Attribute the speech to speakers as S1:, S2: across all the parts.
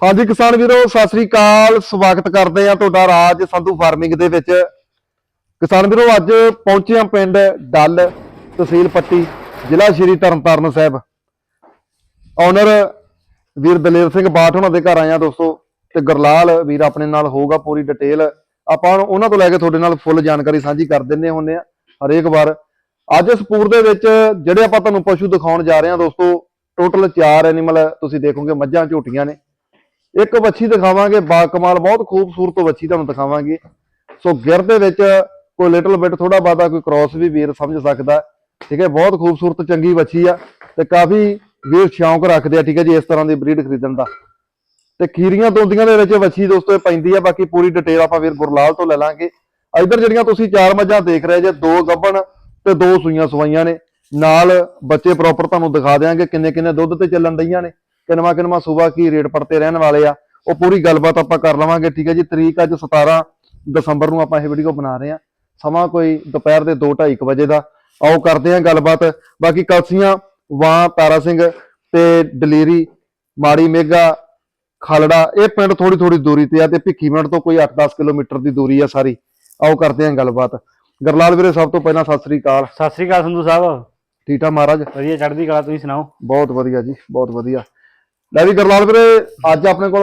S1: ਹਾਂਜੀ ਕਿਸਾਨ ਵੀਰੋ, ਸਤਿ ਸ੍ਰੀ ਅਕਾਲ। ਸਵਾਗਤ ਕਰਦੇ ਆ ਤੁਹਾਡਾ ਰਾਜ ਸੰਧੂ ਫਾਰਮਿੰਗ ਦੇ ਵਿੱਚ। ਕਿਸਾਨ ਵੀਰੋ, ਅੱਜ ਪਹੁੰਚੇ ਆ ਪਿੰਡ ਡੱਲ ਤਹਿਸੀਲ ਪੱਟੀ, ਜ਼ਿਲ੍ਹਾ ਸ਼੍ਰੀ ਤਰਨਤਾਰਨ ਸਾਹਿਬ। ਓਨਰ ਵੀਰ ਦਲੇਰ ਸਿੰਘ ਬਾਠ ਉਹਨਾਂ ਦੇ ਘਰ ਆਏ ਆ ਦੋਸਤੋ, ਤੇ ਗਰਲਾਲ ਵੀਰ ਆਪਣੇ ਨਾਲ ਹੋਊਗਾ ਪੂਰੀ ਡਿਟੇਲ ਆਪਾਂ ਉਹਨਾਂ ਤੋਂ ਲੈ ਕੇ ਤੁਹਾਡੇ ਨਾਲ ਫੁੱਲ ਜਾਣਕਾਰੀ ਸਾਂਝੀ ਕਰ ਦਿੰਨੇ ਹੁੰਨੇ ਆ ਹਰੇਕ ਵਾਰ। ਅੱਜ ਸਪੂਰ ਦੇ ਵਿੱਚ ਜਿਹੜੇ ਆਪਾਂ ਤੁਹਾਨੂੰ ਪਸ਼ੂ ਦਿਖਾਉਣ ਜਾ ਰਹੇ ਆ ਦੋਸਤੋ ਟੋਟਲ 4 ਐਨੀਮਲ ਤੁਸੀਂ ਦੇਖੋਗੇ, ਮੱਝਾਂ, ਝੋਟੀਆਂ ਨੇ। ਇੱਕ ਵੱਛੀ ਦਿਖਾਵਾਂਗੇ, ਬਾ ਕਮਾਲ ਬਹੁਤ ਖੂਬਸੂਰਤ ਵੱਛੀ ਤੁਹਾਨੂੰ ਦਿਖਾਵਾਂਗੇ। ਸੋ ਗਿਰ ਦੇ ਵਿੱਚ ਕੋਈ ਲਿਟਲ ਬਿਟ ਥੋੜਾ ਬਾਦਾ ਕੋਈ ਕ੍ਰਾਸ ਵੀ ਵੀਰ ਸਮਝ ਸਕਦਾ। ਠੀਕ ਹੈ, ਬਹੁਤ ਖੂਬਸੂਰਤ, ਚੰਗੀ ਵੱਛੀ ਆ ਤੇ ਕਾਫੀ ਵੀਰ ਸ਼ੌਂਕ ਰੱਖਦੇ ਆ, ਠੀਕ ਹੈ ਜੀ, ਇਸ ਤਰ੍ਹਾਂ ਦੀ ਬਰੀਡ ਖਰੀਦਣ ਦਾ। ਤੇ ਖੀਰੀਆਂ ਦੋਂਦੀਆਂ ਦੇ ਵਿੱਚ ਵੱਛੀ ਦੋਸਤੋ ਇਹ ਪੈਂਦੀ ਆ, ਬਾਕੀ ਪੂਰੀ ਡਿਟੇਲ ਆਪਾਂ ਵੀਰ ਗੁਰਲਾਲ ਤੋਂ ਲੈ ਲਾਂਗੇ। ਇੱਧਰ ਜਿਹੜੀਆਂ ਤੁਸੀਂ ਚਾਰ ਮੱਝਾਂ ਦੇਖ ਰਹੇ ਜੇ, ਦੋ ਗੱਭਣ ਤੇ ਦੋ ਸੂਈਆਂ ਸਵਾਈਆਂ ਨੇ। ਨਾਲ ਬੱਚੇ ਪ੍ਰੋਪਰ ਤੁਹਾਨੂੰ ਦਿਖਾ ਦਿਆਂਗੇ ਕਿੰਨੇ ਕਿੰਨੇ ਦੁੱਧ ਤੇ ਚੱਲਣ ਦਈਆਂ ਨੇ। ਕਿਨਵਾ ਕਿਨਵਾ ਸੂਬਾ ਕੀ ਰੇਟ ਪੜਤੇ ਰਹਿਣ ਵਾਲੇ ਆ ਉਹ ਪੂਰੀ ਗੱਲਬਾਤ ਆਪਾਂ ਕਰ ਲਵਾਂਗੇ ਠੀਕ ਹੈ ਜੀ। ਤਰੀਕ ਅੱਜ 17 ਦਸੰਬਰ ਨੂੰ ਆਪਾਂ ਇਹ ਵੀਡੀਓ ਬਣਾ ਰਹੇ ਆ ਸਮਾਂ ਕੋਈ ਦੁਪਹਿਰ ਦੇ 2:30 ਵਜੇ ਦਾ। ਆਓ ਕਰਦੇ ਆ ਗੱਲਬਾਤ। ਬਾਕੀ ਕਲਸੀਆਂ ਵਾਂ ਤਾਰਾ ਸਿੰਘ ਤੇ ਦਲੇਰੀ ਮਾੜੀ ਮੇਗਾ ਖਾਲੜਾ ਇਹ ਪਿੰਡ ਥੋੜੀ ਥੋੜੀ ਦੂਰੀ ਤੇ ਆ ਤੇ ਭਿੱਖੀ ਮਿੰਟ ਤੋਂ ਕੋਈ 8-10 ਕਿਲੋਮੀਟਰ ਦੀ ਦੂਰੀ ਆ ਸਾਰੀ। ਆਓ ਕਰਦੇ ਆ ਗੱਲਬਾਤ। ਗਰਲਾਲ ਵੀਰੇ ਸਭ ਤੋਂ ਪਹਿਲਾਂ ਸਤਿ ਸ੍ਰੀ ਅਕਾਲ।
S2: ਸਤਿ ਸ੍ਰੀ ਅਕਾਲ ਸੰਧੂ ਸਾਹਿਬ।
S1: ਠੀਟਾ ਮਹਾਰਾਜ?
S2: ਵਧੀਆ ਚੜ੍ਹਦੀ ਕਲਾ ਤੁਸੀਂ ਸੁਣਾਓ?
S1: ਬਹੁਤ ਵਧੀਆ ਜੀ ਬਹੁਤ ਵਧੀਆ। ਲੈ ਵੀ ਗਰਲਾਲ ਵੀਰੇ ਅੱਜ ਆਪਣੇ ਕੋਲ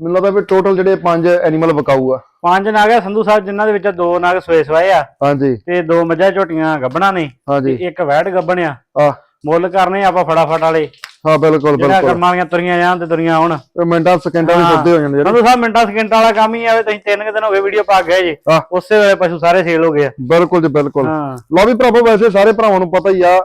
S1: ਮੈਨੂੰ ਲੱਗਦਾ ਵੀ ਟੋਟਲ ਜਿਹੜੇ ਪੰਜ ਐਨੀਮਲ ਵਿਕਾਊ ਆ
S2: ਪੰਜ ਨਾਗ ਆ ਸੰਧੂ ਸਾਹਿਬ ਜਿਨ੍ਹਾਂ ਦੇ ਵਿੱਚ ਦੋ ਨਾਗ ਸੋਏ ਸਵਾਏ ਆ।
S1: ਹਾਂਜੀ।
S2: ਤੇ ਦੋ ਮੱਝਾਂ ਝੋਟੀਆਂ ਗੱਬਣਾ ਨੇ ਤੇ
S1: ਹਾਂਜੀ
S2: ਇੱਕ ਵੈੜ ਗੱਬਣ ਆ।
S1: ਆ
S2: ਮੁੱਲ ਕਰਨੇ ਆਪਾਂ ਫਟਾਫਟ ਵਾਲੇ।
S1: ਹਾਂ ਬਿਲਕੁਲ
S2: ਜਿਹੜਾ
S1: ਬਿਲਕੁਲ।
S2: ਕਰਮਾਂ ਵਾਲੀਆਂ ਤੁਰੀਆਂ ਜਾਣ ਤੇ ਤੁਰੀਆਂ ਆਉਣ।
S1: ਇਹ ਮਿੰਟਾਂ ਸਕਿੰਟਾਂ ਵਿੱਚ। ਸਿੱਧੇ ਹੋ ਜਾਂਦੇ ਜਿਹੜੇ
S2: ਸੰਧੂ ਸਾਹਿਬ ਮਿੰਟਾਂ ਸਕਿੰਟਾਂ ਵਾਲਾ ਕੰਮ ਹੀ ਆਵੇ ਤੁਸੀਂ ਤਿੰਨ ਕੁ ਦਿਨ ਹੋ ਗਏ ਵੀਡੀਓ ਪਾ ਗਏ ਜੇ। ਉਸੇ ਵੇਲੇ ਪਸ਼ੂ ਸਾਰੇ ਸੇਲ ਹੋ ਗਏ ਆ।
S1: ਬਿਲਕੁਲ ਜੀ ਬਿਲਕੁਲ।
S2: ਹਾਂ।
S1: ਲਓ ਵੀ ਭਰਾਵੋ ਵੈਸੇ ਸਾਰੇ ਭਰਾਵਾਂ ਨੂੰ ਪਤਾ ਹੀ ਆ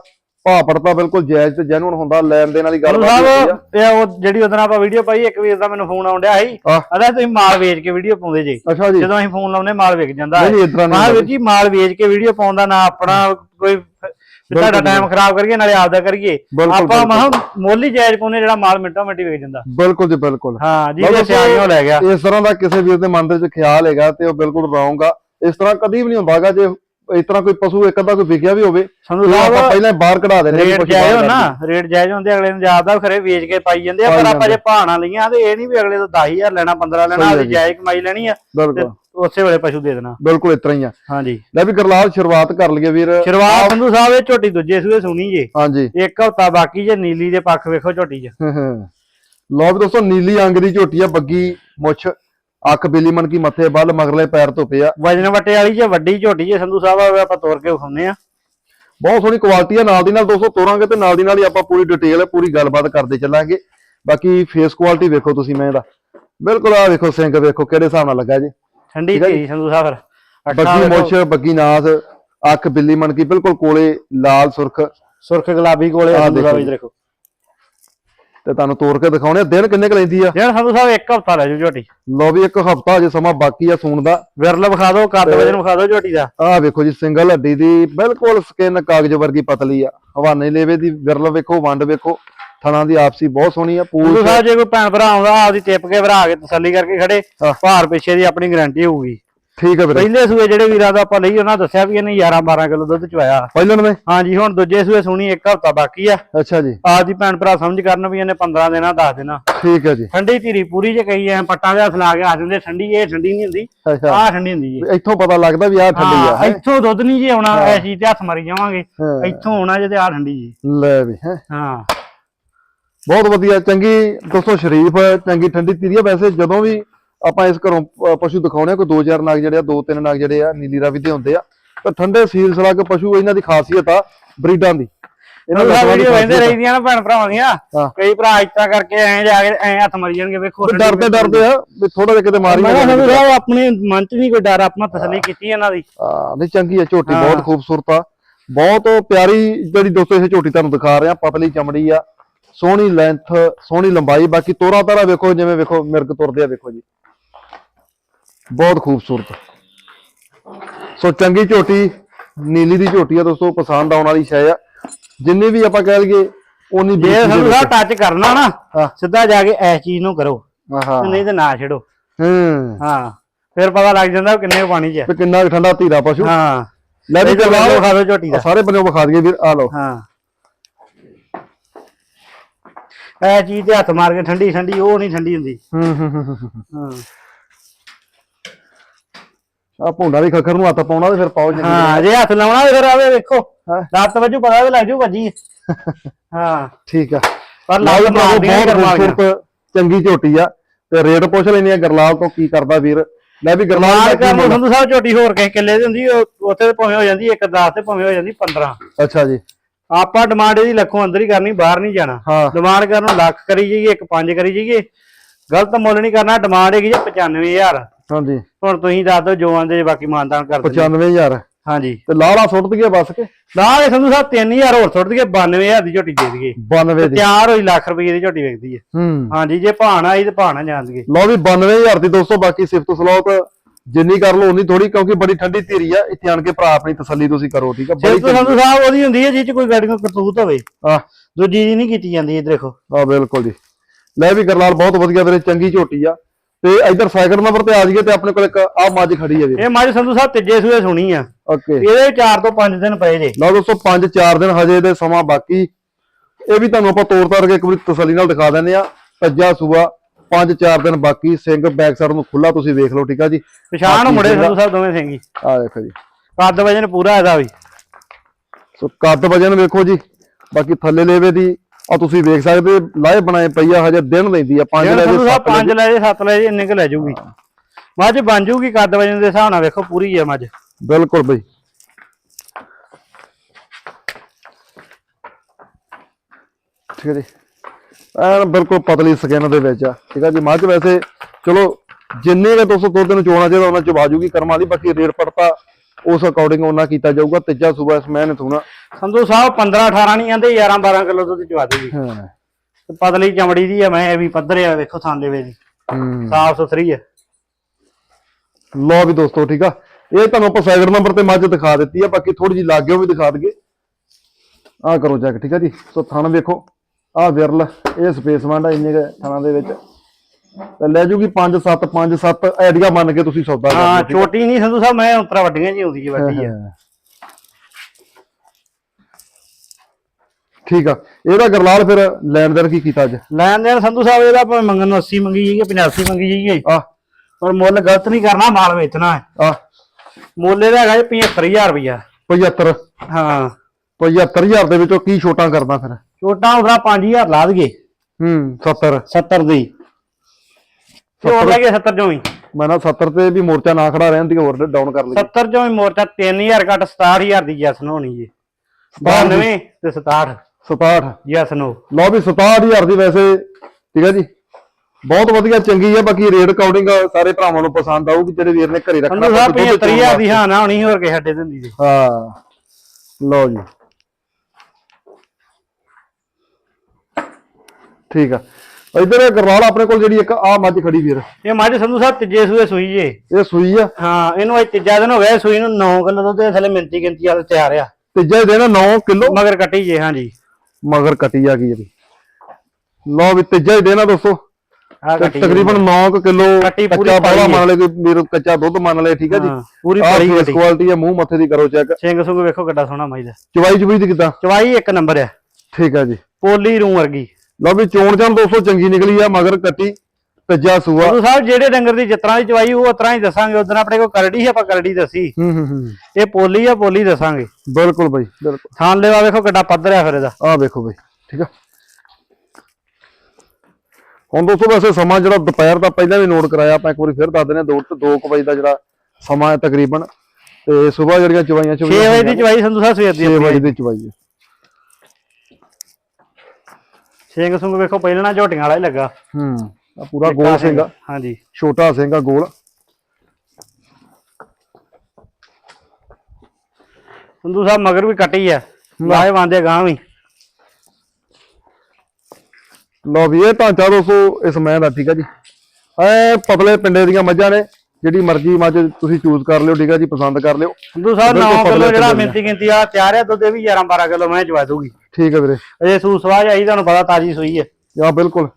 S1: ਭਾਅ ਪੜਤਾ ਬਿਲਕੁਲ ਜਾਇਜ਼ ਤੇ ਜੈਨੂਨ ਹੁੰਦਾ ਲੈਣ ਦੇਣ ਵਾਲੀ ਗੱਲ
S2: ਸਾਹਿਬ ਇਹ ਉਹ ਜਿਹੜੀ ਉਦੋਂ ਆਪਾਂ ਵੀਡੀਓ ਪਾਈ ਇੱਕ ਵੀਰ ਦਾ ਮੈਨੂੰ ਫੋਨ ਆਉਣ ਡਿਆ ਸੀ। ਆਦਾ ਤੁਸੀਂ ਮਾਲ ਵੇਚ ਕੇ ਵੀਡੀਓ ਪਾਉਂਦੇ ਜੇ। ਜਦੋਂ ਅਸੀਂ ਫੋਨ ਲਾਉਂਦੇ ਮਾਲ ਵਿਕ ਜਾਂਦਾ। ਮਾਲ ਵੀਰ ਜੀ ਮਾਲ ਵੇਚ ਕੇ ਵੀਡੀਓ ਪਾਉਣ ਦਾ ਨਾ ਆਪਣਾ ਕੋਈ ਤੁਹਾਡਾ ਟਾਈਮ ਖਰਾਬ ਕਰੀਏ ਨਾਲੇ ਆਪਦਾ ਕਰੀਏ। ਆਪਾਂ। ਮਹਾਂ ਮੁੱਲ ਜਾਇਜ਼ ਪਾਉਨੇ ਜਿਹੜਾ ਮਾਲ ਮਿੰਟੋ ਮਿੰਟੀ ਵਿਕ ਜਾਂਦਾ।
S1: ਬਿਲਕੁਲ ਜੀ ਬਿਲਕੁਲ।
S2: ਹਾਂ ਜੀ ਇਹ ਸਿਆਣਿਓ ਲੈ ਗਿਆ।
S1: ਇਸ ਤਰ੍ਹਾਂ ਦਾ ਕਿਸੇ ਵੀਰ ਦੇ ਮਨ ਦੇ ਵਿੱਚ ਖਿਆਲ ਹੈਗਾ ਤੇ ਉਹ ਬਿਲਕੁਲ ਰੌਂਗ ਇਸ ਤਰ੍ਹਾਂ ਕਦੀ ਵੀ ਨਹੀਂ ਹੁੰਦਾਗਾ ਜੇ ਇਸ ਤਰ੍ਹਾਂ ਕੋਈ ਪਸ਼ੂ ਇੱਕ ਅੱਧਾ ਕੋਈ ਵਿਕਿਆ ਵੀ ਹੋਵੇ
S2: ਸੰਧੂ
S1: ਉਹ ਆਪਾਂ ਪਹਿਲਾਂ ਹੀ ਬਾਹਰ ਕਢਾ ਦਿੰਦੇ
S2: ਰੇਟ ਜਾਇਜ਼ ਹੋ ਨਾ ਰੇਟ ਜਾਇਜ਼ ਹੁੰਦੇ ਅਗਲੇ ਨੂੰ ਜਾਪਦਾ ਖਰੇ ਵੇਚ ਕੇ ਪਾਈ ਜਾਂਦੇ ਆ ਪਰ ਆਪਾਂ। ਜੇ ਭਾਣਾ ਲਈਆਂ ਤੇ ਇਹ ਨਹੀਂ ਵੀ ਅਗਲੇ ਤੋਂ 10000 ਲੈਣਾ 15 ਲੈਣਾ
S1: ਜੀ।
S2: ਜਾਇਜ਼ ਕਮਾਈ ਲੈਣੀ ਆ ਤੇ
S1: ਬਿਲਕੁਲ।
S2: ਉਸੇ ਵੇਲੇ ਪਸ਼ੂ ਦੇ ਦੇਣਾ।
S1: ਬਿਲਕੁਲ ਇਸ ਤਰ੍ਹਾਂ ਹੀ ਆ।
S2: ਹਾਂਜੀ।
S1: ਲੈ ਵੀ ਗਰਲਾਲ ਸ਼ੁਰੂਆਤ ਕਰ ਲਈਏ ਵੀਰ।
S2: ਸ਼ੁਰੂਆਤ ਸੰਧੂ ਸਾਹਿਬ ਇਹ ਝੋਟੀ ਦੂਜੇ ਸੂਏ ਸੁਣੀ ਜੇ।
S1: ਹਾਂਜੀ।
S2: ਇੱਕ ਹਫਤਾ ਬਾਕੀ ਜੇ ਨੀਲੀ ਦੇ ਪੱਖ ਵੇਖੋ ਝੋਟੀ 'ਚ।
S1: ਲਓ ਵੀ ਦੋਸਤੋ ਨੀਲੀ ਅੰਗ ਦੀ ਝੋਟੀ ਆ ਬੱਗੀ ਮੁੱਛ। ਅੱਖ ਬਿੱਲੀ ਮਨ ਕੀ ਮੱਥੇ ਬੱਲ ਮਗਰਲੇ ਪੈਰ ਧੋਪੇ ਆ।
S2: ਵਜਨ ਵਟੇ ਵਾਲੀ ਜੇ ਵੱਡੀ ਝੋਟੀ ਜੇ ਸੰਧੂ ਸਾਹਿਬ ਆਵੇ ਆਪਾਂ ਤੋੜ ਕੇ ਵਿਖਾਉਂਦੇ ਆ
S1: ਬਹੁਤ ਸੋਹਣੀ ਕੁਆਲਿਟੀ ਆ ਨਾਲ ਦੀ ਨਾਲ ਦੋਸਤੋ ਤੋਰਾਂਗੇ ਤੇ ਨਾਲ ਦੀ ਨਾਲ ਹੀ ਆਪਾਂ ਪੂਰੀ ਡਿਟੇਲ ਪੂਰੀ ਗੱਲਬਾਤ ਕਰਦੇ ਚੱਲਾਂਗੇ। ਬਾਕੀ ਫੇਸ ਕੁਆਲਿਟੀ ਵੇਖੋ ਤੁਸੀਂ ਮੈਂ ਇਹਦਾ। ਬਿਲਕੁਲ ਆ ਵੇਖੋ ਸਿੰਕ ਵੇਖੋ ਕਿਹੜੇ ਹਿਸਾਬ ਨਾਲ ਲੱਗਾ ਜੀ।
S2: ਠੰਡੀ ਧੀ ਸੰਧੂ ਸਾਹਿਬ ਫਿਰ।
S1: ਬੱਗੀ ਮੁੱਛ ਬੱਗੀ ਨਾਸ ਅੱਖ ਬਿੱਲੀ ਮਨ ਕੀ ਬਿਲਕੁਲ ਕੋਲੇ ਲਾਲ ਸੁਰਖ।
S2: ਸੁਰਖ ਗੁਲਾਬੀ ਕੋਲੇ ਸੰਧੂ ਸਾਹਿਬ
S1: ਦੇਖੋ। ਤੇ ਤੁਹਾਨੂੰ ਤੋੜ ਕੇ ਦਿਖਾਉਣੇ ਆ। ਦਿਨ ਕਿੰਨੇ ਕੁ ਲੈਂਦੀ ਆ?
S2: ਜਿਹੜਾ ਸੰਧੂ ਸਾਹਿਬ ਇੱਕ ਹਫਤਾ ਲੈ ਜੂ ਝੋਟੀ।
S1: ਲਓ ਵੀ ਇੱਕ ਹਫਤਾ ਅਜੇ ਸਮਾਂ ਬਾਕੀ ਆ ਸੂਣ ਦਾ।
S2: ਵਿਰਲ ਵਿਖਾ ਦਿਓ ਕੱਦ ਵਜਨ ਵਿਖਾ ਦਿਓ ਝੋਟੀ ਦਾ।
S1: ਆਹ ਵੇਖੋ ਜੀ ਸਿੰਗਲ ਹੱਡੀ ਦੀ ਬਿਲਕੁਲ ਸਕਿਨ ਕਾਗਜ਼ ਵਰਗੀ ਪਤਲੀ ਆ। ਹਵਾਨੇ ਲੇਵੇ ਦੀ ਵਿਰਲ ਵੇਖੋ ਵੰਡ ਵੇਖੋ। ਥਣਾ ਦੀ ਆਪਸੀ ਬਹੁਤ ਸੋਹਣੀ ਆ ਪੂਛ
S2: ਸਾਹਿਬ ਜੇ ਕੋਈ ਭੈਣ ਭਰਾ ਆਉਂਦਾ ਆਪਦੀ ਟਿਪ ਕੇ ਭਰਾ ਕੇ ਤਸੱਲੀ ਕਰਕੇ ਖੜੇ। ਭਾਰ ਪਿੱਛੇ ਦੀ ਆਪਣੀ ਗਾਰੰਟੀ ਹੋਊਗੀ।
S1: ਠੀਕ ਹੈ ਵੀਰੇ।
S2: ਪਹਿਲੇ ਸੂਏ ਜਿਹੜੇ ਵੀਰਾਂ ਦਾ ਆਪਾਂ ਲਈ ਉਹਨਾਂ ਦੱਸਿਆ ਵੀ ਇਹਨੇ 11 12 ਕਿਲੋ ਦੁੱਧ ਚਵਾਇਆ
S1: ਪਹਿਲਣ ਨੇ
S2: ਹਾਂਜੀ ਹੁਣ ਦੂਜੇ ਸੂਏ ਸੁਣੀ ਇੱਕ ਹਫਤਾ ਬਾਕੀ ਆ।
S1: ਅੱਛਾ ਜੀ।
S2: ਆਪਦੀ ਭੈਣ ਭਰਾ ਸਮਝ ਕਰਨ ਵੀ ਇਹਨੇ 15 ਦੇਣਾ 10 ਦੇਣਾ
S1: ਠੀਕ ਹੈ ਜੀ।
S2: ਠੰਡੀ ਧੀਰੀ ਪੂਰੀ ਜੇ ਕਹੀ ਐ ਪੱਟਾਂ ਦੇ ਹੱਥ ਲਾ ਕੇ ਆ ਦਿੰਦੇ ਠੰਡੀ ਇਹ ਠੰਡੀ ਨਹੀਂ ਹੁੰਦੀ ਆਹ ਠੰਡੀ ਹੁੰਦੀ ਜੀ।
S1: ਇੱਥੋਂ ਪਤਾ ਲੱਗਦਾ ਵੀ ਆਹ ਠੰਡੀ ਆ?
S2: ਇੱਥੋਂ ਦੁੱਧ ਨਹੀਂ ਜੀ ਆਉਣਾ ਐ ਚੀਜ਼ ਤੇ ਹੱਥ ਮਾਰੀ ਜਾਵਾਂਗੇ। ਇੱਥੋਂ ਆਉਣਾ ਜੇ ਤੇ ਆ ਠੰਡੀ ਜੀ।
S1: ਲੈ ਵੀ ਹੈ?
S2: ਹਾਂ।
S1: ਬਹੁਤ ਵਧੀਆ ਚੰਗੀ ਦੋਸਤੋ ਸ਼ਰੀਫ ਚੰਗੀ ਠੰਡੀ ਤੀਰੀ ਵੈਸੇ ਜਦੋਂ ਵੀ ਆਪਾਂ ਇਸ ਘਰੋਂ ਪਸ਼ੂ ਦਿਖਾਉਣੇ ਕੋਈ ਦੋ ਚਾਰ ਨਗ ਜਿਹੜੇ ਆ ਦੋ ਤਿੰਨ ਨਗ ਜਿਹੜੇ ਆ ਨੀਲੀ ਰਾਵੀ ਦੇ ਹੁੰਦੇ ਆ। ਤਾਂ ਠੰਡੇ ਸੀਲ ਸਲੱਗ ਪਸ਼ੂ ਇਹਨਾਂ ਦੀ ਖਾਸੀਅਤ ਆ ਬਰੀਡਾਂ ਦੀ।
S2: ਇਹਨਾਂ
S1: ਦੀ
S2: ਵੀਡੀਓ ਕਹਿੰਦੇ
S1: ਖਾਸੀਅਤ।
S2: ਰਹਿੰਦੀਆਂ ਨਾ ਭੈਣ ਭਰਾਵਾਂ ਦੀਆਂ।
S1: ਹਾਂ।
S2: ਕਈ ਭਰਾ ਇਤਨਾ ਕਰਕੇ ਐ ਜਾ ਕੇ ਐ ਹੱਥ ਮਾਰੀ ਜਾਣਗੇ ਵੇਖੋ
S1: ਡਰਦੇ ਡਰਦੇ ਆ ਵੀ ਥੋੜਾ ਜਿਹਾ ਕਿਤੇ ਮਾਰੀ
S2: ਮੈਂ
S1: ਨਾ
S2: ਸਾਹਿਬ ਆਪਣੇ ਮਨ ਚ ਨਹੀਂ ਕੋਈ ਡਰ ਆਪਣਾ ਤਸੱਲੀ ਕੀਤੀ ਇਹਨਾਂ ਦੀ।
S1: ਆ ਨਹੀਂ ਚੰਗੀ ਆ ਝੋਟੀ
S2: ਹਾਂ।
S1: ਬਹੁਤ ਖੂਬਸੂਰਤ ਆ। ਬਹੁਤ ਪਿਆਰੀ ਜਿਹੜੀ ਦੋਸਤੋ ਇਹ ਝੋਟੀ ਤੁਹਾਨੂੰ ਦਿਖਾ ਰਿਹਾ ਪਤਲੀ ਚਮੜੀ ਆ ਸੋਹਣੀ ਲੈਂਥ ਸੋਹਣੀ ਲੰਬਾਈ ਬਾਕੀ ਤੋਰਾ ਤਾਰਾ ਵੇਖੋ ਜਿਵੇਂ ਵੇਖੋ ਮਿਰਗ ਤੁਰਦੇ ਆ ਵੇਖੋ ਜੀ। ਬਹੁਤ ਖੂਬਸੂਰਤ। ਸੋ ਚੰਗੀ ਝੋਟੀ ਨੀਲੀ ਦੀ ਝੋਟੀ ਆ ਦੋਸਤੋ ਪਸੰਦ ਆਉਣ ਵਾਲੀ ਸ਼ੈ ਆ। ਜਿੰਨੀ ਵੀ ਆਪਾਂ ਕਹਿ ਲਈਏ ਉਨੀ
S2: ਜੇ
S1: ਬਰੀਕੀ ਦੇ
S2: ਟੱਚ ਕਰਨਾ ਨਾ। ਸਿੱਧਾ ਜਾ ਕੇ ਐਸ ਚੀਜ਼ ਨੂੰ ਕਰੋ। ਨਹੀਂ ਤੇ ਨਾ ਛੱਡੋ।
S1: ਹੂੰ।
S2: ਹਾਂ। ਫਿਰ ਪਤਾ ਲੱਗ ਜਾਂਦਾ ਕਿੰਨੇ ਪਾਣੀ ਚ।
S1: ਤੇ ਕਿੰਨਾ ਠੰਡਾ ਧੀਰਾ ਪਸ਼ੂ।
S2: ਹਾਂ।
S1: ਲੈ ਵੀ
S2: ਇਹ
S1: ਕਰਵਾ
S2: ਵਿਖਾ ਦਿਓ ਝੋਟੀ ਦਾ।
S1: ਸਾਰੇ ਬੰਨੇ ਵਿਖਾ ਦਈਏ ਵੀਰ ਆ ਲਓ।
S2: ਹਾਂ। ਐ ਚੀਜ਼ ਤੇ ਹੱਥ ਮਾਰ ਕੇ ਠੰਡੀ ਠੰਡੀ ਉਹ ਨਹੀਂ ਠੰਡੀ ਹੁੰਦੀ।
S1: ਹੂੰ ਹੂੰ। ਹਾਂ। ਆ ਭੁੰਡਾ ਵੀ ਖੱਖਰ ਨੂੰ ਹੱਥ ਪਾਉਣਾ ਤੇ ਫਿਰ ਪਾਓ ਚੰਗੀ
S2: ਹਾਂ ਜੇ ਹੱਥ ਲਾਉਣਾ ਤੇ ਫਿਰ ਆਵੇ ਵੇਖੋ। ਰਾਤ ਵਜੂ ਪਤਾ ਲੱਗ ਜੂ ਵੱਜੀ ਹੈ।
S1: ਠੀਕ ਆ।
S2: ਪਰ ਮਾਰਦੀਆਂ
S1: ਬਹੁਤ ਚੰਗੀ ਝੋਟੀ ਆ ਤੇ ਰੇਟ ਪੁੱਛ ਲੈਣੀ ਆ ਗਰਲਾਲ ਤੋਂ ਕੀ ਕਰਦਾ ਵੀਰ। ਲੈ ਵੀ ਗਰਲਾਲ
S2: ਮਾਰ
S1: ਦਾ
S2: ਕਰ
S1: ਕੀ ਮੁੱਲ?
S2: ਸੰਧੂ ਸਾਹਿਬ ਝੋਟੀ ਹੋਰ ਕਿਸੇ ਕਿੱਲੇ ਦੀ ਹੁੰਦੀ ਉਹ- ਉੱਥੇ ਤੇ ਭਾਵੇਂ ਹੋ ਜਾਂਦੀ ਇੱਕ 10 ਤੇ ਭਾਵੇਂ ਹੋ ਜਾਂਦੀ 15
S1: ਅੱਛਾ ਜੀ।
S2: ਆਪਾਂ ਡਿਮਾਂਡ ਇਹਦੀ ਲੱਖੋਂ ਅੰਦਰ ਹੀ ਕਰਨੀ ਬਾਹਰ ਨਹੀਂ ਜਾਣਾ।
S1: ਹਾਂ।
S2: ਡਿਮਾਂਡ ਕਰਨ ਨੂੰ ਲੱਖ ਕਰੀ ਜਾਈਏ ਇੱਕ ਪੰਜ ਕਰੀ ਜਾਈਏ। ਗਲਤ ਮੁੱਲ ਨਹੀਂ ਕਰਨਾ ਡਿਮਾਂਡ ਹੈਗੀ ਜੀ 95000
S1: ਹਾਂਜੀ।
S2: ਹੁਣ ਤੁਸੀਂ ਦੱਸ ਦਿਓ ਜੋ ਆਂਦੇ ਬਾਕੀ ਮਾਨਦਾਨ ਕਰ ਦਿੰਦੇ।
S1: 95000
S2: ਹਾਂਜੀ।
S1: ਤੇ ਲਾਲਾ ਸੁੱਟ ਦਈਏ ਬਸ ਕੇ?
S2: ਲਾਹ ਸੰਧੂ ਸਾਹਿਬ 3000 ਹੋਰ ਸੁੱਟ ਦਈਏ 92000 ਦੀ ਝੋਟੀ ਦੇ ਦਈਏ।
S1: 92 ਦੀ।
S2: ਤਿਆਰ ਹੋਈ ਲੱਖ ਰੁਪਏ ਦੀ ਝੋਟੀ ਵਿਕਦੀ ਹੈ।
S1: ਹੂੰ।
S2: ਹਾਂਜੀ ਜੇ ਭਾਣ ਆਈ ਤੇ ਭਾਣਾ ਜਾਣ ਦਈਏ।
S1: ਲਓ ਵੀ 92000 ਦੀ ਦੋਸਤੋ ਬਾਕੀ ਸਿਫਤ ਸਲੋਤ ਜਿੰਨੀ ਕਰ ਲਓ ਉਨੀ ਥੋੜੀ ਕਿਉਂਕਿ ਬੜੀ ਠੰਡੀ ਧੀਰੀ ਆ। ਇੱਥੇ ਆਣ ਕੇ ਭਰਾ ਆਪਣੀ ਤਸੱਲੀ ਤੁਸੀਂ ਕਰੋ ਠੀਕ ਆ? ਬੜੀ
S2: ਸੰਧੂ ਸਾਹਿਬ ਉਹਦੀ ਹੁੰਦੀ ਹੈ ਜਿਹ ਚ ਕੋਈ ਨੂੰ ਕਰਤੂਤ ਹੋਵੇ।
S1: ਆ
S2: ਦੂਜੀ ਦੀ ਨਹੀਂ ਕੀਤੀ ਜਾਂਦੀ ਇਹ ਦੇਖੋ।
S1: ਆ ਬਿਲਕੁਲ ਜੀ। ਲੈ ਵੀ ਗਰਲਾਲ ਬਹੁਤ ਵਧੀਆ ਵੀਰੇ ਚੰਗੀ ਝੋਟੀ ਆ। ਤੇ ਇਧਰ ਸਾਈਕਲ ਨੰਬਰ ਤੇ ਆ ਜਾਈਏ ਤੇ ਆਪਣੇ ਕੋਲ ਇੱਕ ਆ ਮੱਝ ਖੜੀ ਵੀਰ
S2: ਇਹ ਮੱਝ ਸੰਧੂ ਸਾਹਿਬ ਤੀਜੇ ਸੂਏ ਸੁਣੀ ਆ।
S1: ਓਕੇ।
S2: ਇਹਦੇ 4 ਤੋਂ 5 ਦਿਨ ਪਏ ਜੇ।
S1: ਲਓ ਦੋਸਤੋ 5-4 ਦਿਨ ਹਜੇ ਦੇ ਸਮਾਂ ਬਾਕੀ। ਇਹ ਵੀ ਤੁਹਾਨੂੰ ਆਪਾਂ ਤੋਰ ਤਾਰ ਕੇ ਇੱਕ ਵਾਰੀ ਤਸੱਲੀ ਨਾਲ ਦਿਖਾ ਦਿੰਦੇ ਆ। ਭੱਜਾ ਸੂਆ 5-4 ਦਿਨ ਬਾਕੀ। ਸਿੰਘ ਬੈਕ ਸਾਈਡ ਨੂੰ ਖੁੱਲਾ ਤੁਸੀਂ ਵੇਖ ਲਓ ਠੀਕ ਆ ਜੀ।
S2: ਪਛਾਣ ਮੁੜੇ ਸੰਧੂ ਸਾਹਿਬ ਦੋਵੇਂ ਸਿੰਘੀ
S1: ਆ ਦੇਖੋ ਜੀ।
S2: ਕੱਦ ਵਜਨ ਪੂਰਾ ਇਹਦਾ ਵੀ।
S1: ਸੋ ਕੱਦ ਵਜਨ ਵੇਖੋ ਜੀ। ਬਾਕੀ ਥੱਲੇ ਲੇਵੇ ਦੀ ਆ ਤੁਸੀਂ ਵੇਖ ਸਕਦੇ ਲਾਏ ਬਣਾਏ ਪਈ ਆ ਹਜੇ ਦਿਨ ਲੈਂਦੀ ਆ ਪੰਜ ਲੈ
S2: ਸੰਧੂ
S1: ਜੇ
S2: ਸਾਹਿਬ
S1: ਸੱਤ ਲੈ
S2: 5 ਲੈ ਜੇ 7 ਲੈ ਜੇ ਇੰਨੇ ਕੁ ਲੈ ਜਾਊਗੀ। ਮੱਝ ਬਣ ਜਾਊਗੀ ਕੱਦ ਵਜਨ ਦੇ ਹਿਸਾਬ ਨਾਲ ਵੇਖੋ ਪੂਰੀ ਆ ਮੱਝ।
S1: ਬਿਲਕੁਲ ਬਈ। ਠੀਕ ਹੈ ਜੀ। ਐਨ ਬਿਲਕੁਲ ਪਤਲੀ ਸਕਿਨ ਦੇ ਵਿੱਚ ਆ। ਠੀਕ ਹੈ ਜੀ ਮੱਝ ਵੈਸੇ ਚਲੋ ਜਿੰਨੇ ਕੁ ਦੋਸਤੋ ਦੁੱਧ ਨੂੰ ਚੋਣਾ ਚਾਹੀਦਾ ਉਹਨਾਂ ਚ ਬਾਜੂਗੀ ਕਰਮ ਵਾਲੀ ਬਾਕੀ ਰੇਟ ਪੜਤਾ ਉਸ ਅਕੋਰਡਿੰਗ ਉਹਨਾਂ ਕੀਤਾ ਜਾਊਗਾ ਤੀਜਾ ਸੂਬਾ ਇਸ ਮੈਂ ਨੇ ਥੂਣਾ
S2: ਸੰਧੂ ਸਾਹਿਬ 15 18 ਨਹੀਂ ਆਂਦੇ 11 12 ਕਿਲੋ ਦੁੱਧ ਚਵਾ ਦੇਗੀ
S1: ਹਾਂ।
S2: ਤੇ ਪਤਲੀ ਚਮੜੀ ਦੀ ਆ ਮੈਂ ਇਹ ਵੀ ਪੱਧਰ ਆ ਵੇਖੋ ਥਾਂਲੇ ਵੇ ਦੀ
S1: ਹੂੰ।
S2: ਸਾਫ਼ ਸੁਥਰੀ ਆ।
S1: ਲੋ ਵੀ ਦੋਸਤੋ ਠੀਕ ਆ। ਇਹ ਤੁਹਾਨੂੰ ਆਪਾਂ ਸੈਕਿੰਡ ਨੰਬਰ ਤੇ ਮੱਝ ਦਿਖਾ ਦਿੱਤੀ ਆ ਬਾਕੀ ਥੋੜੀ ਜੀ ਲਾਗਿਓ ਵੀ ਦਿਖਾ ਦਈਏ। ਆਹ ਕਰੋ ਚੈੱਕ ਠੀਕ ਆ ਜੀ। ਸੋ ਥਣ ਵੇਖੋ ਆਹ ਵਿਰਲ ਇਹ ਸਪੇਸ ਵਾਂਡਾ ਇੰਨੇ ਥਣਾਂ ਦੇ ਵਿੱਚ। ਤੇ ਲੈ ਜੂਗੀ 5 7 5 7 ਆਈਡੀਆ ਮੰਨ ਕੇ ਤੁਸੀਂ ਸੌਦਾ ਕਰ
S2: ਹਾਂ
S1: ਲਿਓ?
S2: ਛੋਟੀ ਨਹੀਂ ਸੰਧੂ ਸਾਹਿਬ ਮੈਂ ਉਤਰਾ ਵੱਡੀਆਂ ਜੀ ਆਉਂਦੀ ਹੈ ਵੱਡੀ ਆ।
S1: ਠੀਕ ਆ ਇਹਦਾ ਗਰਲਾਲ ਫਿਰ ਲੈਣ ਦੇਣ ਕੀ ਕੀਤਾ ਅੱਜ?
S2: ਲੈਣ ਦੇਣ ਸੰਧੂ ਸਾਹਿਬ ਇਹਦਾ ਭਾਵੇਂ ਮੰਗਣ ਨੂੰ 80 ਮੰਗੀ ਜਾਈਏ 85 ਮੰਗੀ ਜਾਈਏ।
S1: ਆ
S2: ਪਰ ਮੁੱਲ ਗਲਤ ਨਹੀਂ ਕਰਨਾ ਮਾਲ ਵੇਚਣਾ ਹੈ।
S1: ਆ
S2: ਮੁੱਲ ਇਹਦਾ ਹੈਗਾ ਜੀ 75000 ਰੁਪਇਆ।
S1: 75
S2: ਹਾਂ।
S1: 75000 ਦੇ ਵਿੱਚੋਂ ਕੀ ਛੋਟਾਂ ਕਰਦਾ ਫਿਰ?
S2: ਛੋਟਾ ਉਧਰਾ 5000 ਲਾ ਦਈਏ।
S1: ਹੂੰ 70
S2: 70 ਦੀ। ਹੋਰ ਲੱਗੇ 70 ਚੋਂ ਹੀ
S1: ਮੈਂ ਨਾ 70 ਤੇ ਵੀ ਮੋਰਚਾ ਨਾ ਖੜਾ ਰਹਿਣ ਦੀ ਹੋਰ ਡਾਊਨ ਕਰ ਲਈ।
S2: 70 ਚੋਂ ਹੀ ਮੋਰਚਾ 3000 ਘੱਟ 67000 ਦੀ ਜੈਸ ਨੋ ਜੀ। 92 ਤੇ 67
S1: 67
S2: ਜੈਸ ਨੋ।
S1: ਲਓ ਵੀ 67000 ਦੀ ਵੈਸੇ ਠੀਕ ਹੈ ਜੀ? ਬਹੁਤ ਵਧੀਆ ਚੰਗੀ ਹੈ ਬਾਕੀ ਰੇਟ ਅਕਾਊਂਟਿੰਗ ਸਾਰੇ ਭਰਾਵਾਂ ਨੂੰ ਪਸੰਦ ਆਊਗੀ ਜਿਹੜੇ ਵੀਰ ਨੇ ਘਰੇ ਰੱਖਣਾ ਚੋਣ
S2: 75000 ਦੀ। ਹਾਂ ਨਾ ਹੋਣੀ ਹੋਰ ਕਿਸੇ ਹੱਡੇ ਦਿੰਦੀ ਜੀ
S1: ਹਾਂ। ਲਓ ਜੀ। ਠੀਕ ਆ। ਇਧਰ ਗਰਵਾਲ ਆਪਣੇ ਕੋਲ ਜਿਹੜੀ ਇੱਕ ਆ ਮੱਝ ਖੜੀ ਵੀਰ।
S2: ਇਹ ਮੱਝ ਸੰਧੂ ਸਾਹਿਬ ਤੀਜੇ ਸੂਏ ਸੂਈ ਜੇ।
S1: ਇਹ ਸੂਈ ਆ।
S2: ਹਾਂ ਇਹਨੂੰ ਅੱਜ ਤੀਜਾ ਦਿਨ ਹੋ ਗਿਆ ਸੂਈ ਨੂੰ 9 ਕਿਲੋ ਦੁੱਧ ਦੇ ਥੱਲੇ ਮਿੰਤੀ ਗਿਣਤੀ ਵਾਲਾ ਤਿਆਰ ਆ।
S1: ਤੀਜਾ ਦਿਨ 9 ਕਿਲੋ।
S2: ਮਗਰ ਕੱਟੀ ਜੇ ਹਾਂਜੀ
S1: ਮਗਰ ਕੱਟੀ ਆ ਗਈ ਇਹਦੀ ਲਓ ਵੀ ਤੀਜਾ ਹੀ ਦਿਨ ਆ ਦੋਸਤੋ।
S2: ਆ
S1: ਤਕਰੀਬਨ 9 ਕਿਲੋ ਕੱਚਾ ਬਾਲਾ। ਮੰਨ ਲੈ ਕੋਈ ਵੀਰ ਕੱਚਾ ਦੁੱਧ ਮੰਨ ਲੈ ਠੀਕ ਹੈ ਜੀ।
S2: ਪੂਰੀ
S1: ਫੇਸ
S2: ਕੱਟੀ।
S1: ਕੁਆਲਿਟੀ ਹੈ ਮੂੰਹ ਮੱਥੇ ਦੀ ਕਰੋ ਚੈੱਕ
S2: ਸਿੰਘ ਸੁੰਗ ਵੇਖੋ ਕਿੱਡਾ ਸੋਹਣਾ ਮਾਈ ਦਾ।
S1: ਚਵਾਈ ਚਵਾਈ ਦੀ ਕਿਦਾਂ?
S2: ਚਵਾਈ ਇੱਕ ਨੰਬਰ ਆ।
S1: ਠੀਕ ਹੈ ਜੀ।
S2: ਪੋਲੀ ਰੂ ਵਰਗੀ।
S1: ਲਓ ਵੀ ਚੋਣ ਚਾਂ 200 ਚੰਗੀ ਨਿਕਲੀ ਆ ਮਗਰ ਕੱਟੀ ਤੀਜਾ ਸੂਆ।
S2: ਸੰਧੂ ਸਾਹਿਬ ਜਿਹੜੇ ਡੰਗਰ ਦੀ ਜਿਤਨਾ ਦੀ ਚਵਾਈ ਉਹ ਉਤਰਾ ਹੀ ਦੱਸਾਂਗੇ। ਉਦੋਂ ਆਪਣੇ ਕੋਲ ਕਰੜੀ ਸੀ ਆਪਾਂ ਕਰੜੀ ਦੱਸੀ।
S1: ਹੂੰ ਹੂੰ ਹੂੰ।
S2: ਇਹ ਪੋਲੀ ਆ ਪੋਲੀ ਦੱਸਾਂਗੇ।
S1: ਬਿਲਕੁਲ ਬਾਈ ਬਿਲਕੁਲ।
S2: ਥਾਂ ਲੈਵਾ ਵੇਖੋ ਕਿੱਡਾ ਪੱਧਰ ਆ ਫਿਰ ਇਹਦਾ।
S1: ਆਹ ਵੇਖੋ ਬਾਈ ਠੀਕ ਆ। ਹੁਣ ਦੋਸਤੋ ਵੈਸੇ ਸਮਾਂ ਜਿਹੜਾ ਦੁਪਹਿਰ ਦਾ ਪਹਿਲਾਂ ਵੀ ਨੋਟ ਕਰਾਇਆ ਆਪਾਂ ਇੱਕ ਵਾਰੀ ਫਿਰ ਦੱਸ ਦਿੰਦੇ ਹਾਂ 2 ਤੋਂ 2 ਵਜੇ ਦਾ ਜਿਹੜਾ ਸਮਾਂ ਹੈ ਤਕਰੀਬਨ। ਤੇ ਸਵੇਰ ਜਿਹੜੀਆਂ ਚਵਾਈਆਂ
S2: 6 ਵਜੇ ਦੀ ਚਵਾਈ ਸੰਧੂ ਸਾਹਿਬ ਸਵੇਰ ਦੀ
S1: 6 ਵਜੇ ਦੀ ਚਵਾਈ ਹੈ।
S2: ਸਿੰਘ ਸੁੰਗ ਵੇਖੋ ਪਹਿਲਣਾ ਝੋਟੀਆਂ ਵਾਲਾ ਹੀ ਲੱਗਾ।
S1: ਹੂੰ ਆ ਪੂਰਾ ਗੋਲ ਸਿੰਘ ਆ।
S2: ਹਾਂਜੀ।
S1: ਛੋਟਾ ਸਿੰਘ ਆ ਗੋਲ।
S2: ਸੰਧੂ ਸਾਹਿਬ ਮਗਰ ਵੀ ਕੱਟੀ ਆ ਲਾਏ ਵਾਂਦੇ ਗਾਂ ਵੀ।
S1: ਲਓ ਵੀ ਇਹ ਢਾਂਚਾ ਦੋਸਤੋ ਇਸ ਮੈਂ ਦਾ ਠੀਕ ਆ ਜੀ। ਐ ਪਤਲੇ ਪਿੰਡੇ ਦੀਆਂ ਮੱਝਾਂ ਨੇ ਜਿਹੜੀ ਮਰਜ਼ੀ ਮੱਝ ਤੁਸੀਂ ਚੂਜ਼ ਕਰ ਲਿਓ ਠੀਕ ਆ ਜੀ ਪਸੰਦ ਕਰ ਲਿਓ।
S2: ਸੰਧੂ ਸਾਹਿਬ
S1: ਬਿਲਕੁਲ
S2: 9
S1: ਪਤਲੇ
S2: ਕਿਲੋ ਜਿਹੜਾ
S1: ਪਤਲੇ
S2: ਮਿੰਤੀ ਗਿੰਤੀ ਆ ਤਿਆਰ ਆ ਦੁੱਧ ਇਹ ਵੀ 11 12 ਕਿਲੋ ਮੈਂ ਚਵਾ ਦੂਗੀ।
S1: ਠੀਕ ਹੈ ਵੀਰੇ।
S2: ਅਜੇ ਸੂ ਸਵਾਜ ਆਈ ਤੁਹਾਨੂੰ ਪਤਾ ਤਾਜੀ ਸੂਈ ਹੈ।
S1: ਆ ਬਿਲਕੁਲ।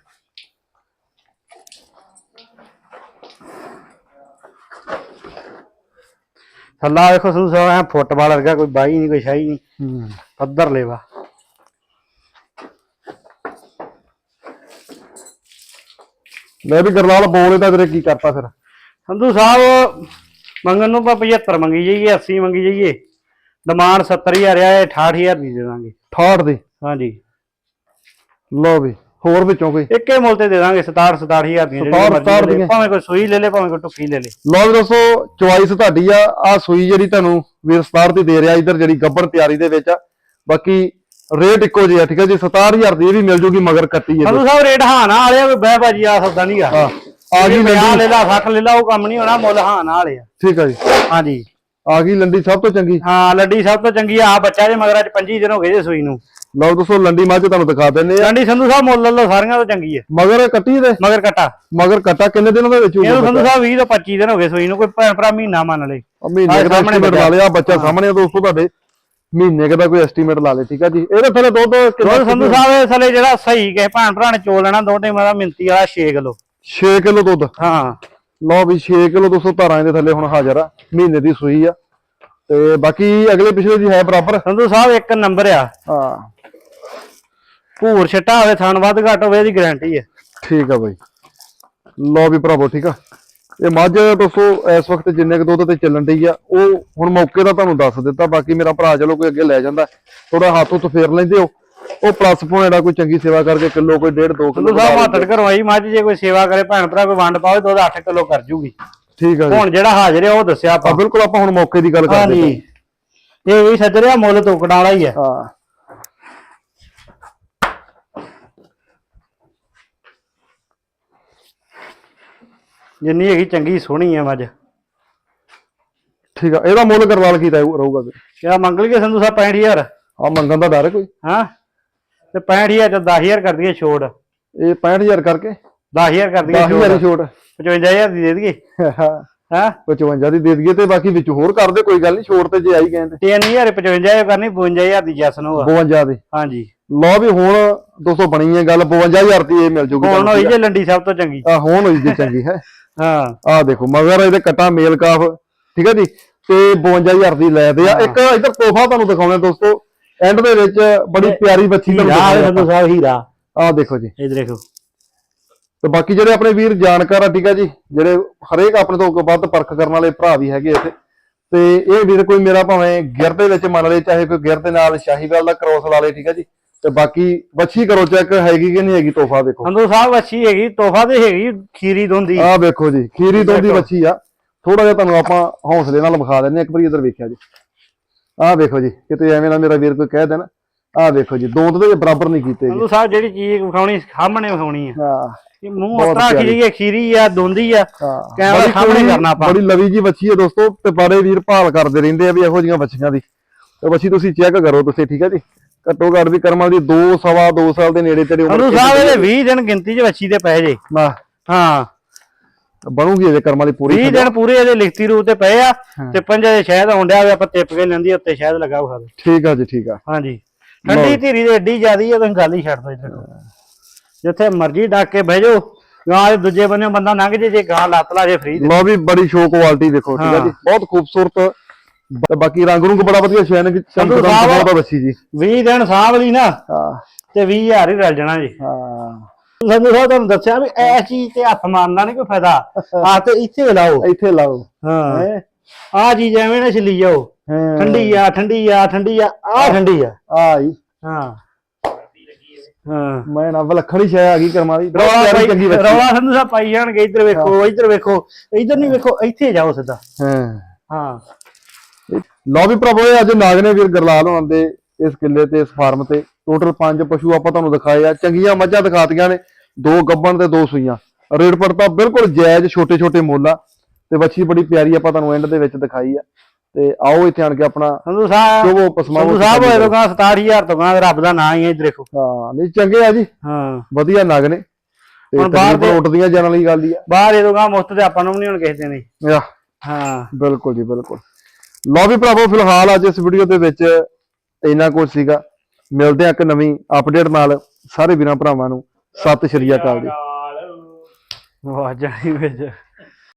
S2: ਥੱਲਾ ਵੇਖੋ ਸਾਹਿਬ ਐ ਫੁੱਟਬਾਲ ਵਰਗਾ ਕੋਈ ਬਾਈ ਨਹੀਂ ਕੋਈ ਸ਼ਾਈ ਨਹੀਂ।
S1: ਹੂੰ।
S2: ਪੱਧਰ ਲੈਵਾ।
S1: ਲੈ ਵੀ ਗਰਲਾਲ ਬੋਲੇ ਤਾਂ ਵੀਰੇ ਕੀ ਕਰਤਾ ਫਿਰ?
S2: ਸੰਧੂ ਸਾਹਿਬ ਮੰਗਣ ਨੂੰ ਆਪਾਂ 75 ਮੰਗੀ ਜਾਈਏ 80 ਮੰਗੀ ਜਾਈਏ। ਡਿਮਾਂਡ 70000 ਆ ਇਹ 68000 ਦੀ ਦੇ ਦਾਂਗੇ।
S1: 68 ਦੀ?
S2: ਹਾਂਜੀ।
S1: ਲਓ ਵੀ ਹੋਰ ਵਿੱਚੋਂ ਕੋਈ?
S2: ਇੱਕੇ ਮੁੱਲ ਤੇ ਦੇ ਦਾਂਗੇ 67 67000 ਦੀਆਂ ਜਿਹੜੀਆਂ
S1: 67
S2: ਮਰਜ਼ੀ ਲੈ ਲੈ।
S1: ਦੀਆਂ।
S2: ਭਾਵੇਂ ਕੋਈ ਸੂਈ ਲੈ ਲੇ ਭਾਵੇਂ ਕੋਈ ਟੁੱਕੀ ਲੈ ਲੇ
S1: ਲਓ ਵੀ ਦੋਸਤੋ ਚੁਆਇਸ ਤੁਹਾਡੀ ਆ ਆ ਸੂਈ ਜਿਹੜੀ ਤੁਹਾਨੂੰ ਵੀਰ 67 ਦੀ ਦੇ ਰਿਹਾ ਇਧਰ ਜਿਹੜੀ ਗੱਬਣ ਤਿਆਰੀ ਦੇ ਵਿੱਚ ਆ। ਬਾਕੀ ਰੇਟ ਇੱਕੋ ਜਿਹਾ ਠੀਕ ਹੈ ਜੀ? 67000 ਦੀ ਇਹ ਵੀ ਮਿਲ ਜੂਗੀ ਮਗਰ ਕੱਟੀ ਹੈ
S2: ਸੰਧੂ ਸਾਹਿਬ ਰੇਟ ਹਾਂ ਨਾ ਵਾਲੇ ਕੋਈ ਬਹਿ ਬਾਜੀ ਆ ਸੌਦਾ ਨਹੀਂਗਾ
S1: ਹਾਂ ਆ ਲੰਡੀ
S2: ਲੈ ਲਾ 60 ਲੈ ਲਾ ਉਹ ਕੰਮ ਨਹੀਂ ਹੋਣਾ ਮੁੱਲ ਹਾਂ ਨਾ ਵਾਲੇ ਆ।
S1: ਠੀਕ ਹੈ ਜੀ।
S2: ਹਾਂਜੀ।
S1: ਆ ਗਈ ਲੰਡੀ ਸਭ ਤੋਂ ਚੰਗੀ।
S2: ਹਾਂ ਲੱਡੀ ਸਭ ਤੋਂ ਚੰਗੀ ਆ ਆਹ ਬੱਚਾ ਜੇ ਮਗਰ ਅੱਜ 25 ਦਿਨ ਹੋ ਗਏ ਜੇ ਸੂਈ ਨੂੰ।
S1: ਲਓ ਦੋਸਤੋ ਲੰਡੀ ਮੱਝ ਤੁਹਾਨੂੰ ਦਿਖਾ ਦਿੰਨੇ ਆ।
S2: ਲੰਡੀ ਸੰਧੂ ਸਾਹਿਬ ਮੁੱਲ ਲਓ ਸਾਰੀਆਂ ਤੋਂ ਚੰਗੀ ਹੈ
S1: ਮਗਰ ਕੱਟੀ ਦੇ
S2: ਮਗਰ ਕਟਾ।
S1: ਮਗਰ ਕੱਟਾ ਕਿੰਨੇ ਦਿਨਾਂ ਦੇ ਵਿੱਚ
S2: ਇਹਨੂੰ ਸੰਧੂ ਸਾਹਿਬ 20 ਤੋਂ 25 ਦਿਨ ਹੋ ਗਏ ਸੂਈ ਨੂੰ ਕੋਈ ਭੈਣ ਭਰਾ ਮਹੀਨਾ ਮੰਨ ਲੇ
S1: ਮਹੀਨੇ ਦਾ
S2: ਸਾਹਮਣੇ।
S1: ਲਾ ਲਿਆ ਬੱਚਾ ਸਾਹਮਣੇ ਆ ਦੋਸਤੋ ਤੁਹਾਡੇ। ਮਹੀਨੇ ਦਾ ਕੋਈ ਐਸਟੀਮੇਟ ਲਾ ਲੇ ਠੀਕ ਆ ਜੀ? ਇਹਦੇ ਥੱਲੇ ਦੁੱਧ ਕਿੰਨਾ
S2: ਦੁੱਧ ਸੰਧੂ ਸਾਹਿਬ ਥਲੇ ਜਿਹੜਾ ਸਹੀ ਕਿਸੇ ਭੈਣ ਭਰਾ ਨੇ ਚੋਲ ਲੈਣਾ ਦੋ ਟਾਈਮਾਂ ਦਾ ਮਿੰਤੀ ਵਾਲਾ 6 ਕਿਲੋ।
S1: 6 ਕਿਲੋ ਦੁੱਧ?
S2: ਹਾਂ।
S1: ਲਓ ਵੀ 6 ਕਿਲੋ 200 ਧਾਰਾਂ ਦੇ ਥੱਲੇ ਹੁਣ ਹਾਜ਼ਰ ਆ ਮਹੀਨੇ ਦੀ ਸੂਈ ਆ। ਤੇ ਬਾਕੀ ਅਗਲੇ ਪਿਛਲੇ ਦੀ ਹੈ ਬਰਾਬਰ।
S2: ਸੰਧੂ ਸਾਹਿਬ ਇੱਕ ਨੰਬਰ ਆ।
S1: ਹਾਂ।
S2: ਭੂਰ ਛਟਾ ਹੋਵੇ ਥਣ ਵੱਧ ਘੱਟ ਹੋਵੇ ਇਹਦੀ ਗਾਰੰਟੀ ਹੈ
S1: ਠੀਕ ਆ ਬਾਈ। ਲਓ ਵੀ ਭਰਾਵੋ ਠੀਕ ਆ। ਇਹ ਮੱਝ ਦੋਸਤੋ ਇਸ ਵਕਤ ਜਿੰਨੇ ਕੁ ਦੁੱਧ ਤੇ ਚੱਲਣ ਡਈ ਆ ਉਹ ਹੁਣ ਮੌਕੇ ਦਾ ਤੁਹਾਨੂੰ ਦੱਸ ਦਿੱਤਾ। ਬਾਕੀ ਮੇਰਾ ਭਰਾ ਚਲੋ ਕੋਈ ਅੱਗੇ ਲੈ ਜਾਂਦਾ। ਥੋੜਾ ਹੱਥ ਉੱਤ ਫੇਰ ਲੈਂਦੇ ਹੋ। ਉਹ ਪਲੱਸ ਪੁਆਇੰਟ ਆ ਕੋਈ ਚੰਗੀ ਸੇਵਾ ਕਰਕੇ ਕਿਲੋ ਕੋਈ ਡੇਢ 2
S2: ਸੰਧੂ
S1: ਕਿਲੋ
S2: ਸਾਹਿਬ ਹੱਥੜ ਕਰਵਾਈ ਮੱਝ ਜੇ ਕੋਈ ਸੇਵਾ ਕਰੇ ਭੈਣ ਭਰਾ ਕੋਈ ਵੰਡ ਪਾਵੇ ਦੁੱਧ 8 ਕਿਲੋ ਕਰ ਜੂਗੀ।
S1: ਠੀਕ ਆ ਜੀ।
S2: ਹੁਣ ਜਿਹੜਾ ਹਾਜ਼ਰ ਹੈ ਉਹ ਦੱਸਿਆ ਆਪਾਂ।
S1: ਬਿਲਕੁਲ ਆਪਾਂ ਹੁਣ ਮੌਕੇ ਦੀ ਗੱਲ ਕਰਦੇ
S2: ਹਾਂਜੀ। ਇਹ ਵੀ ਸੱਜਰਿਆ ਮੁੱਲ ਤੋਕੜਾਂ ਵਾਲਾ ਹੀ ਹੈ
S1: ਹਾਂ।
S2: ਜਿੰਨੀ ਹੈਗੀ ਚੰਗੀ ਸੋਹਣੀ ਹੈ ਮੱਝ।
S1: ਠੀਕ ਆ ਇਹਦਾ ਮੁੱਲ ਕਰਵਾਲ ਕੀਤਾ ਰਹੂਗਾ ਵੀਰ
S2: ਕਿਆ ਮੰਗ ਲਈਏ ਸੰਧੂ ਸਾਹਿਬ 65000
S1: ਆ ਮੰਗਣ ਦਾ ਡਰ ਹੈ ਕੋਈ?
S2: ਹਾਂ। ਤੇ 65000 ਚ 10000 ਕਰ ਦਈਏ ਛੋੜ
S1: ਇਹ 65000 ਕਰਕੇ?
S2: 10000 ਕਰ ਦਈਏ
S1: 10000
S2: ਛੋੜ
S1: ਦੀ ਛੋਟ।
S2: 55000 ਦੀ ਦੇ ਦਈਏ।
S1: ਹਾਂ।
S2: ਹਾਂ?
S1: 55 ਦੀ ਦੇ ਦਈਏ ਤੇ ਬਾਕੀ ਵਿੱਚ ਹੋਰ ਕਰ ਦੇ ਕੋਈ ਗੱਲ ਨਹੀਂ ਛੋਟ ਤੇ ਜੇ ਆਈ ਗਏ ਤੇ।
S2: 3000 55000 ਕਰਨੀ 52000 ਦੀ ਜੈਸਨ ਹੋਆ
S1: 52 ਦੀ।
S2: ਹਾਂਜੀ।
S1: ਲਓ ਵੀ ਹੁਣ 200 ਬਣੀ ਹੈ ਗੱਲ 52000 ਦੀ ਇਹ ਮਿਲ ਜੂਗੀ
S2: ਹੁਣ ਹੋਈ ਜੇ ਲੰਡੀ ਸਭ ਤੋਂ ਚੰਗੀ।
S1: ਆ ਹੁਣ ਹੋਈ ਜੀ ਚੰਗੀ ਹੈ।
S2: ਹਾਂ।
S1: ਆ ਦੇਖੋ ਮਗਰ ਇਹਦੇ ਕੱਟਾ ਮੇਲ ਕਾਫ ਠੀਕ ਹੈ ਜੀ? ਤੇ 52000 ਦੀ ਲੈ ਦੇ ਆ। ਇੱਕ ਇਧਰ ਤੋਹਫਾ ਤੁਹਾਨੂੰ ਦਿਖਾਉਣਾ ਦੋਸਤੋ। ਐਂਡ ਦੇ ਵਿੱਚ ਬੜੀ ਪਿਆਰੀ ਬੱਚੀ ਤੁਹਾਨੂੰ
S2: ਹੀਰਾ
S1: ਦਿਖਾਉਂਦੇ
S2: ਸੰਧੂ ਸਾਹਿਬ ਹੀਰਾ।
S1: ਆ ਦੇਖੋ ਜੀ।
S2: ਇਹ ਦੇਖੋ।
S1: ਤੇ ਬਾਕੀ ਜਿਹੜੇ ਆਪਣੇ ਵੀਰ ਜਾਣਕਾਰ ਆ ਠੀਕ ਆ ਜੀ ਜਿਹੜੇ ਹਰੇਕ ਆਪਣੇ ਤੋਂ ਵੱਧ ਪਰਖ ਕਰਨ ਵਾਲੇ ਭਰਾ ਵੀ ਹੈਗੇ ਇੱਥੇ। ਤੇ ਇਹ ਵੀਰ ਕੋਈ ਮੇਰਾ ਭਾਵੇਂ ਗਿਰ ਦੇ ਵਿੱਚ ਮੰਨ ਲਏ ਚਾਹੇ ਕੋਈ ਗਿਰ ਦੇ ਨਾਲ ਸ਼ਾਹੀਵਾਲ ਦਾ ਕ੍ਰੋਸ ਲਾ ਲੇ ਠੀਕ ਆ ਜੀ। ਤੇ ਬਾਕੀ ਵੱਛੀ ਕਰੋ ਚੈੱਕ ਹੈਗੀ ਕਿ ਨਹੀਂ ਹੈਗੀ ਤੋਹਫਾ ਦੇਖੋ।
S2: ਸੰਧੂ ਸਾਹਿਬ ਅੱਛੀ ਹੈਗੀ ਤੋਹਫਾ ਤੇ ਹੈਗੀ ਖੀਰੀ ਦੁੰਦੀ।
S1: ਆਹ ਵੇਖੋ ਜੀ ਖੀਰੀ ਤੋਂ ਦੀ ਵੱਛੀ ਆ। ਥੋੜਾ ਜਿਹਾ ਤੁਹਾਨੂੰ ਆਪਾਂ ਹੌਸਲੇ ਨਾਲ ਵਿਖਾ ਦਿੰਦੇ ਹਾਂ ਇੱਕ ਵਾਰੀ ਇੱਧਰ ਵੇਖਿਆ ਜੀ। ਆਹ ਵੇਖੋ ਜੀ ਕਿਤੇ ਐਵੇਂ ਨਾ ਮੇਰਾ ਵੀਰ ਕੋਈ ਕਹਿ ਦੇਣਾ ਆਹ ਵੇਖੋ ਜੀ ਦੋਂਦ ਦੇ ਬਰਾਬਰ ਨਹੀਂ ਕੀਤੇ ਜੀ।
S2: ਸੰਧੂ ਸਾਹਿਬ ਜਿਹੜੀ ਚੀਜ਼ ਵਿਖਾਉਣੀ ਸਾਹਮਣੇ ਵਿਖਾਉਣੀ ਆ।
S1: ਹਾਂ।
S2: ਇਹ ਮੂੰਹ
S1: ਬਹੁਤ
S2: ਉਤਰਾ
S1: ਪਿਆਰੀ।
S2: ਖੀਰੀ ਹੈ ਖੀਰੀ ਆ ਦੁੰਦੀ ਆ।
S1: ਹਾਂ।
S2: ਕੈਮਰਾ
S1: ਬੜੀ
S2: ਸਾਹਮਣੇ
S1: ਕੋਈ-
S2: ਕਰਨਾ ਆਪਾਂ।
S1: ਬੜੀ ਲਵੀ ਜੀ ਵੱਛੀ ਹੈ ਦੋਸਤੋ ਤੇ ਬਾਰੇ ਵੀਰ ਭਾਲ ਕਰਦੇ ਰਹਿੰਦੇ ਆ ਵੀ ਇਹੋ ਜੀਆਂ ਵੱਛੀਆਂ ਦੀ। ਤੇ ਵੱਛੀ ਤੁਸੀਂ ਚੈੱਕ ਕਰੋ ਤੁਸੀਂ ਠੀਕ ਹੈ ਜੀ? ਘੱਟੋ ਘੱਟ ਵੀ ਕਰਮਾਂ ਦੀ 2 ਸਵਾ 2 ਸਾਲ ਦੇ ਨੇੜੇ ਤੇੜੇ
S2: ਸੰਧੂ ਸਾਹਿਬ ਇਹਦੇ 20 ਦਿਨ ਗਿਣਤੀ 'ਚ ਵੱਛੀ ਦੇ ਪਏ ਜੇ।
S1: ਨਾ।
S2: ਹਾਂ।
S1: ਬਣੂਗੀ ਇਹਦੇ ਕਰਮਾਂ ਦੀ ਪੂਰੀ
S2: 20 ਦਿਨ ਪੂਰੇ ਇਹਦੇ ਲਿਖਤੀ ਰੂਪ ਤੇ ਪਏ ਆ ਤੇ ਪੰਜਾ ਦੇ ਸ਼ਹਿਦ ਆਉਂਦਿਆ ਵੀ ਆਪਾਂ ਟਿਪ ਕੇ ਲੈਂਦੀ ਉੱਤੇ ਸ਼ਹਿਦ ਲੱਗਾ ਖਾਦੇ
S1: ਠੀਕ ਆ ਜੀ ਠੀਕ ਆ।
S2: ਹਾਂਜੀ। ਠੰਡੀ ਧੀਰੀ ਦੇ ਏਡੀ ਜ਼ਿਆਦੀ ਆ ਤੁਸੀਂ ਗੱਲ ਹੀ ਛੱਡ ਦੋ ਇੱਧਰ ਜਿੱਥੇ ਮਰਜ਼ੀ ਡੱਕ ਕੇ ਬਹਿ ਜਾਓ ਗਾਂ ਦੇ ਦੂਜੇ ਬੰਨੇ ਬੰਦਾ ਲੰਘ ਜੇ ਜੇ ਗਾਂ ਲੱਤ ਲਾ ਜੇ ਫ੍ਰੀ
S1: ਲੋ ਵੀ ਬੜੀ ਸ਼ੋ ਕੁਆਲਿਟੀ ਦੇਖੋ ਠੀਕ ਹੈ। ਜੀ। ਬਹੁਤ ਖੂਬਸੂਰਤ ਬਾਕੀ ਰੰਗ ਰੁੰਗ ਬੜਾ ਵਧੀਆ ਸ਼ੈਨ ਕਿ
S2: ਸਾਹਿਬ-
S1: ਬਹੁਤ ਵੱਛੀ ਜੀ।
S2: 20 ਦਿਨ ਸਾਂਭ ਲਈ ਨਾ
S1: ਹਾਂ।
S2: ਤੇ 20000 ਹੀ ਰਲ ਜਾਣਾ ਜੀ।
S1: ਹਾਂ।
S2: ਸੰਧੂ ਸਾਹਿਬ ਤੁਹਾਨੂੰ ਦੱਸਿਆ ਵੀ ਐ ਚੀਜ਼ ਤੇ ਹੱਥ ਮਾਰਨਾ ਨਹੀਂ ਕੋਈ ਫਾਇਦਾ। ਆ ਤੇ ਇੱਥੇ ਲਾਓ।
S1: ਇੱਥੇ ਲਾਓ।
S2: ਹਾਂ।
S1: ਹੈਂ?
S2: ਆ ਚੀਜ਼ ਐਵੇਂ ਨਾ ਛਲੀ ਜਾਓ।
S1: ਹਾਂ।
S2: ਠੰਡੀ ਆ ਠੰਡੀ ਆ ਠੰਡੀ ਆ ਆ ਠੰਡੀ ਆ।
S1: ਆਈ
S2: ਹਾਂ। ਹਾਂ।
S1: ਮੈਂ ਨਾ ਵਲਖੜੀ ਸ਼ੈ ਆ ਗਈ ਕਰਮਾਂ ਦੀ।
S2: ਰੌਲਾ ਸੰਧੂ ਸਾਹਿਬ ਪਾਈ ਜਾਣਗੇ। ਇੱਧਰ ਵੇਖੋ ਇੱਧਰ ਵੇਖੋ ਇੱਧਰ ਨਹੀਂ ਵੇਖੋ ਇੱਥੇ ਜਾਓ ਸਿੱਧਾ।
S1: ਹਾਂ।
S2: ਹਾਂ।
S1: ਲਓ ਵੀ ਇਹ ਅੱਜ ਨਾਗ ਨੇ ਵੀਰ ਗਰਲਾਲ ਹੋਣ ਦੇ ਇਸ ਕਿੱਲੇ ਤੇ ਇਸ ਫਾਰਮ ਤੇ। ਟੋਟਲ ਪੰਜ ਪਸ਼ੂ ਆਪਾਂ ਤੁਹਾਨੂੰ ਦਿਖਾਏ ਆ ਚੰਗੀਆਂ ਮੱਝਾਂ ਦਿਖਾਤੀਆਂ ਨੇ ਦੋ ਗੱਬਣ ਤੇ ਦੋ ਸੂਈਆਂ। ਰੇਟ ਪੜਤਾ ਬਿਲਕੁਲ ਜਾਇਜ਼ ਛੋਟੇ ਛੋਟੇ ਮੁੱਲ ਆ ਤੇ ਵੱਛੀ ਬੜੀ ਪਿਆਰੀ ਆਪਾਂ ਤੁਹਾਨੂੰ ਐਂਡ ਦੇ ਵਿੱਚ ਦਿਖਾਈ ਆ। ਤੇ ਆਓ ਇੱਥੇ ਆਣ ਕੇ ਆਪਣਾ
S2: ਸੰਧੂ ਸਾਹਿਬ
S1: ਜੋ ਪਸਮਾਵੋ
S2: ਸੰਧੂ ਸਾਹਿਬ ਹੋਏ ਲੋਕਾਂ 67000 ਤੋਂ ਗਾਂ ਰੱਬ ਦਾ ਨਾਂ ਹੀ ਹੈ ਇੱਧਰ ਦੇਖੋ।
S1: ਹਾਂ ਨਹੀਂ ਚੰਗੇ ਆ ਜੀ।
S2: ਹਾਂ।
S1: ਵਧੀਆ ਨਗ ਨੇ।
S2: ਹੁਣ ਬਾਹਰ
S1: ਤਕਰੀਬਨ ਉੱਡਦੀਆਂ ਜਾਣ ਵਾਲੀ ਗੱਲ ਹੀ ਆ।
S2: ਬਾਹਰ ਇਹ ਲੋਕਾਂ ਮੁਫਤ ਤੇ ਆਪਾਂ ਨੂੰ ਵੀ ਨਹੀਂ ਹੁਣ ਕਿਸੇ ਦੇ ਨਹੀਂ ਹਾਂ।
S1: ਬਿਲਕੁਲ ਜੀ ਬਿਲਕੁਲ। ਲਓ ਵੀ ਭਰਾਵੋ ਫਿਲਹਾਲ ਅੱਜ ਇਸ ਵੀਡੀਓ ਦੇ ਵਿੱਚ ਇੰਨਾ ਕੁਝ ਸੀਗਾ। ਮਿਲਦੇ ਆ ਇੱਕ ਨਵੀਂ ਅਪਡੇਟ ਨਾਲ ਸਾਰੇ ਵੀਰਾਂ ਭਰਾਵਾਂ ਨੂੰ। ਸਤਿ ਸ਼੍ਰੀ ਅਕਾਲ ਜੀ।
S2: ਵਾਹ ਜਾਈ ਵਿੱਚ।